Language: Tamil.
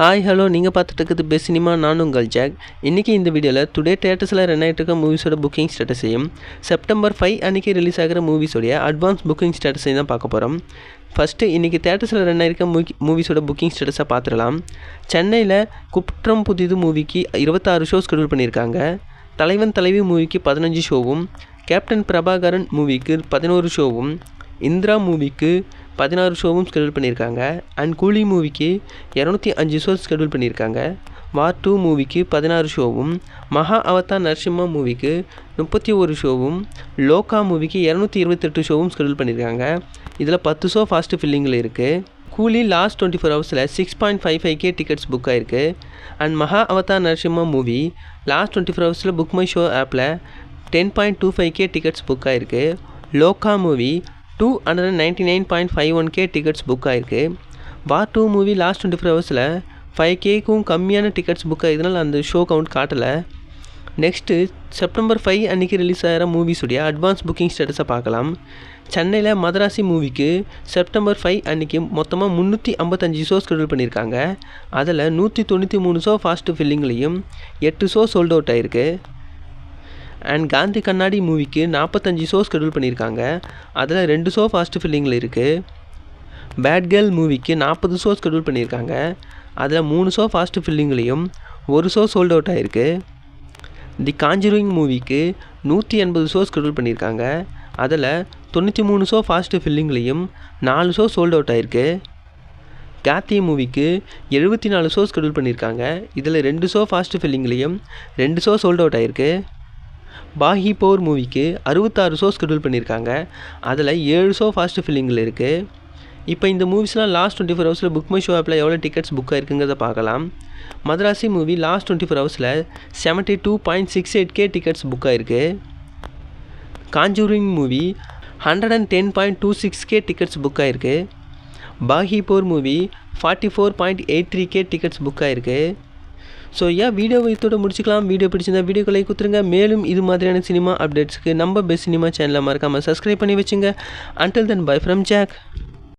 ஹாய் ஹலோ நீங்கள் பார்த்துட்டு இருக்குது பெஸ்ட் சினிமா நான் உங்கள் ஜாக் இன்றைக்கி இந்த வீடியோவில் டுடே தேட்டர்ஸில் ரன் ஆகிட்டு இருக்க மூவிஸோட புக்கிங் ஸ்டேட்டஸையும் செப்டம்பர் ஃபைவ் அன்றைக்கி ரிலீஸ் ஆகிற மூவிஸோடைய அட்வான்ஸ் புக்கிங் ஸ்டேட்டஸையும் தான் பார்க்க போகிறோம் ஃபஸ்ட்டு இன்றைக்கி தேட்டர்ஸில் ரன் ஆகிருக்க மூவி மூவிஸோட புக்கிங் ஸ்டேட்டஸை பார்த்துடலாம். சென்னையில் குற்றம் புதிது மூவிக்கு இருபத்தாறு ஷோ ஸ்கெடியூல் பண்ணியிருக்காங்க. தலைவன் தலைவி மூவிக்கு பதினஞ்சு ஷோவும் கேப்டன் பிரபாகரன் மூவிக்கு பதினோரு ஷோவும் இந்திரா மூவிக்கு பதினாறு ஷோவும் ஸ்கெடியூல் பண்ணியிருக்காங்க. அண்ட் கூலி மூவிக்கு இரநூத்தி அஞ்சு ஷோ ஸ்கெடியூல் பண்ணியிருக்காங்க. வார் டூ மூவிக்கு பதினாறு ஷோவும் மகா அவதார் நரசிம்மா மூவிக்கு முப்பத்தி ஒரு ஷோவும் லோகா மூவிக்கு இரநூத்தி இருபத்தெட்டு ஷோவும் ஸ்கெடியூல் பண்ணியிருக்காங்க. இதில் பத்து ஷோ ஃபாஸ்ட் ஃபில்லிங்கில் இருக்குது கூலி லாஸ்ட் டுவெண்ட்டி ஃபோர் ஹவர்ஸில் six point five five K tickets book ஆயிருக்கு. And Mahavatar Narasimha movie last twenty four ஹவர்ஸில் புக் மை ஷோ ஆப்பில் ten point two five K tickets book ஆயிருக்கு. Loka movie two hundred ninety nine point five one K tickets book ஆகிருக்கு war two movie last twenty four ஹவர்ஸில் ஃபைவ் கேக்கும் கம்மியான டிக்கெட்ஸ் புக் ஆகிருந்தனால அந்த ஷோ கவுண்ட் காட்டலை. நெக்ஸ்ட்டு செப்டம்பர் ஃபைவ் அன்றைக்கி ரிலீஸ் ஆகிற மூவிஸுடைய அட்வான்ஸ் புக்கிங் ஸ்டேட்டஸை பார்க்கலாம். சென்னையில் மதராசி மூவிக்கு செப்டம்பர் ஃபைவ் அன்றைக்கி மொத்தமாக முந்நூற்றி ஐம்பத்தஞ்சு ஷோ ஸ்கெடியூல் பண்ணியிருக்காங்க. அதில் நூற்றி தொண்ணூற்றி மூணு ஷோ ஃபாஸ்ட்டு ஃபில்லிங்லேயும் எட்டு ஷோ சோல்ட் அவுட் ஆகிருக்கு அண்ட் காந்தி கண்ணாடி மூவிக்கு நாற்பத்தஞ்சு ஷோ ஸ்கெடியூல் பண்ணியிருக்காங்க. அதில் ரெண்டு ஷோ ஃபாஸ்ட் ஃபில்லிங்கில் இருக்குது பேட் கேர்ள் மூவிக்கு நாற்பது ஷோ ஸ்கெடியூல் பண்ணியிருக்காங்க. அதில் மூணு ஷோ ஃபாஸ்ட் ஃபில்லிங்லேயும் ஒரு ஷோ சோல்ட் அவுட் ஆகிருக்கு தி காஞ்சுரிங் மூவிக்கு நூற்றி எண்பது ஷோ ஸ்கெடியூல் பண்ணியிருக்காங்க. அதில் தொண்ணூற்றி மூணு ஷோ ஃபாஸ்ட் ஃபில்லிங்லேயும் நாலு ஷோ சோல்ட் அவுட் ஆகிருக்கு காத்தி மூவிக்கு எழுபத்தி நாலு ஷோ ஸ்கெடியூல் பண்ணியிருக்காங்க. இதில் ரெண்டு ஷோ ஃபாஸ்ட் ஃபில்லிங்லேயும் ரெண்டு ஷோ சோல்ட் அவுட் ஆகிருக்கு பாஹி போர் மூவிக்கு அறுபத்தாறு ஷோ ஸ்கெடியூல் பண்ணியிருக்காங்க. அதில் ஏழு ஷோ ஃபாஸ்ட் ஃபில்லிங்கில் இருக்குது இப்போ இந்த மூவிஸ்லாம் லாஸ்ட் டுவெண்ட்டி ஃபோர் ஹவர்ஸில் புக் மை ஷோ ஆப்பில் எவ்வளோ டிக்கெட்ஸ் புக் ஆயிருக்குங்கிறத பார்க்கலாம். Madharaasi movie last twenty four ஹவர்ஸில் seventy two point six eight K tickets book ஆயிருக்கு. Conjuring movie hundred and ten point two six K tickets book ஆயிருக்கு. Baaghi four movie forty four point eight three K tickets book ஆயிருக்கு. ஸோ ஏன் வீடியோ இதோட முடிச்சுக்கலாம். வீடியோ பிடிச்சிருந்தா வீடியோக்கு லைக் கொடுத்துருங்க. மேலும் இது மாதிரியான சினிமா அப்டேட்ஸ்க்கு நம்ம பெஸ்ட் சினிமா சேனலை மறக்காமல் சப்ஸ்கிரைப் பண்ணி வச்சுங்க. Until then bye from Jack